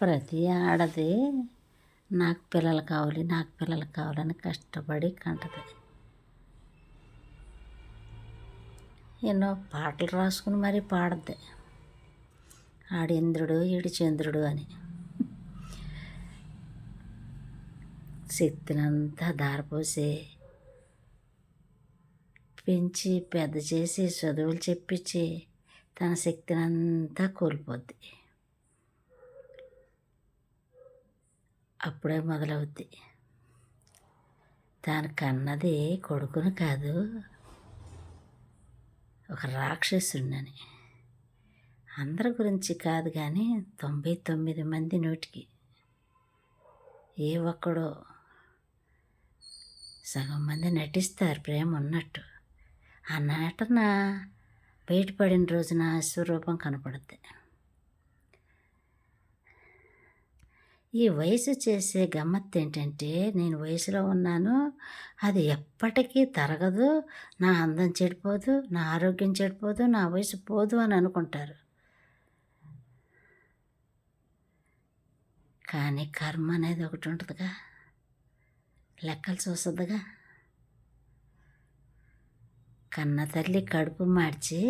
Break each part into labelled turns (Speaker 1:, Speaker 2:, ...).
Speaker 1: ప్రతి ఆడది నాకు పిల్లలు కావాలి నాకు పిల్లలు కావాలని కష్టపడి కంటది. ఎన్నో పాటలు రాసుకుని మరీ పాడద్ది. ఆడింద్రుడు ఈడు చంద్రుడు అని. శక్తినంతా దారిపోసి పెంచి పెద్ద చేసి చదువులు చెప్పించి తన శక్తినంతా కోల్పోద్ది. అప్పుడే మొదలవుద్ది. దాని కన్నది కొడుకుని కాదు ఒక రాక్షసుడిని అందరి గురించి కాదు కానీ తొంభై తొమ్మిది మంది నోటికి. ఏ ఒక్కడో సగం మంది నటిస్తారు ప్రేమ ఉన్నట్టు. ఆ నటన బయటపడిన రోజున స్వరూపం కనపడుద్ది. ఈ వయసు చేసే గమ్మత్తు ఏంటంటే నేను వయసులో ఉన్నాను. అది ఎప్పటికీ తరగదు. నా అందం చెడిపోదు. నా ఆరోగ్యం చెడిపోదు. నా వయసు పోదు అని అనుకుంటారు. కానీ కర్మ అనేది ఒకటి ఉంటుందిగా. లెక్కలు చూస్తుందిగా కన్న తల్లి కడుపు మార్చి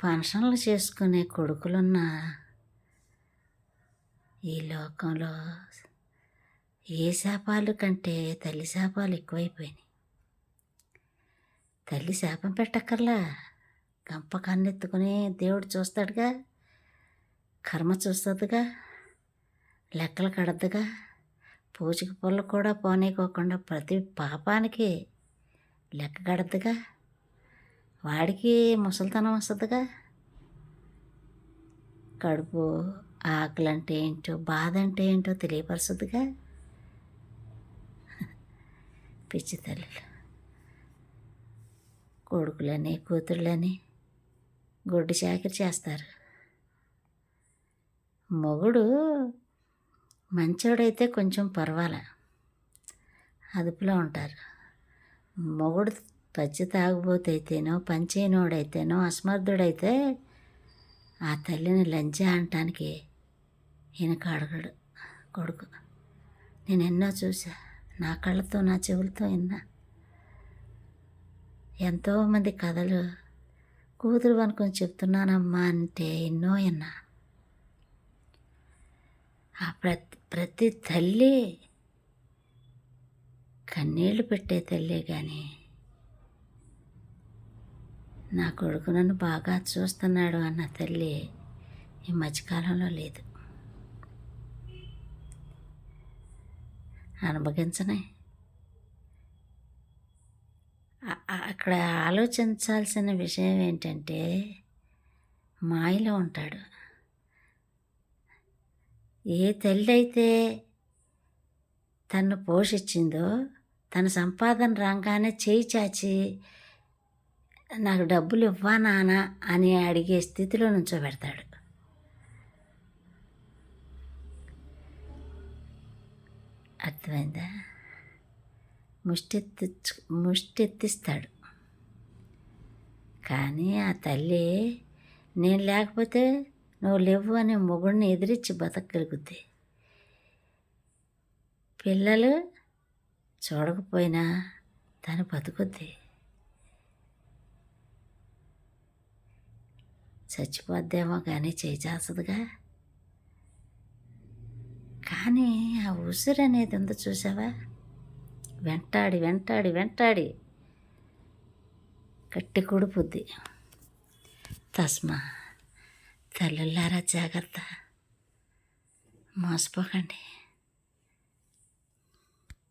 Speaker 1: ఫంక్షన్లు చేసుకునే కొడుకులున్న ఈ లోకంలో ఏ శాపాలు కంటే తల్లి శాపాలు ఎక్కువైపోయినాయి. తల్లి శాపం పెట్టక్కర్లా. గంప కన్నెత్తుకుని దేవుడు చూస్తాడుగా. కర్మ చూస్తుందిగా. లెక్కలు కడద్దుగా. పూజకి పుల్ల కూడా పోనీకోకుండా ప్రతి పాపానికి లెక్క కడద్దుగా. వాడికి ముసలితనం వస్తుందిగా. కడుపు ఆకలి అంటే ఏంటో బాధ అంటే ఏంటో తెలియపరుస్తుందిగా. పిచ్చి తల్లులు. కొడుకులని కూతుళ్ళని గొడ్డు చాకరి చేస్తారు. మొగుడు మంచోడైతే కొంచెం పర్వాలే. అదుపులో ఉంటారు. మొగుడు పచ్చి తాగుబోతైతేనో పంచేనోడైతేనో అసమర్థుడైతే ఆ తల్లిని లంచ అనటానికి ఈయనకు అడగడు కొడుకు. నేను ఎన్నో చూసా నా కళ్ళతో నా చెవులతో విన్నా ఎంతోమంది కథలు కూతురు అనుకొని చెప్తున్నానమ్మా అంటే ఎన్నో విన్నా ఆ ప్రతి ప్రతి తల్లి కన్నీళ్ళు పెట్టే తల్లి కానీ నా కొడుకు నన్ను బాగా చూస్తున్నాడు అన్న తల్లి ఈ మధ్యకాలంలో లేదు. అనుభవించనే. అక్కడ ఆలోచించాల్సిన విషయం ఏంటంటే మాయలో ఉంటాడు. ఏ తల్లి అయితే తను పోషించిందో తన సంపాదన రాగానే చేయి చాచి నాకు డబ్బులు ఇవ్వా నాన్న అని అడిగే స్థితిలో నుంచోబెడతాడు. అర్థమైందా? ముష్టెత్తి ముష్టెత్తిస్తాడు. కానీ ఆ తల్లి నేను లేకపోతే నువ్వు లేవు అని మొగుడిని ఎదిరించి బతకగలుగుద్ది పిల్లలు చూడకపోయినా తను బతుకుద్ది. చచ్చిపోద్దేమో కానీ చేయచాల్సదుగా కానీ ఆ ఉసురు అనేది ఉందో చూసావా? వెంటాడి వెంటాడి వెంటాడి. గట్టి కుడుపుద్ది. తస్మా తల్లులారా జాగ్రత్త. మోసపోకండి.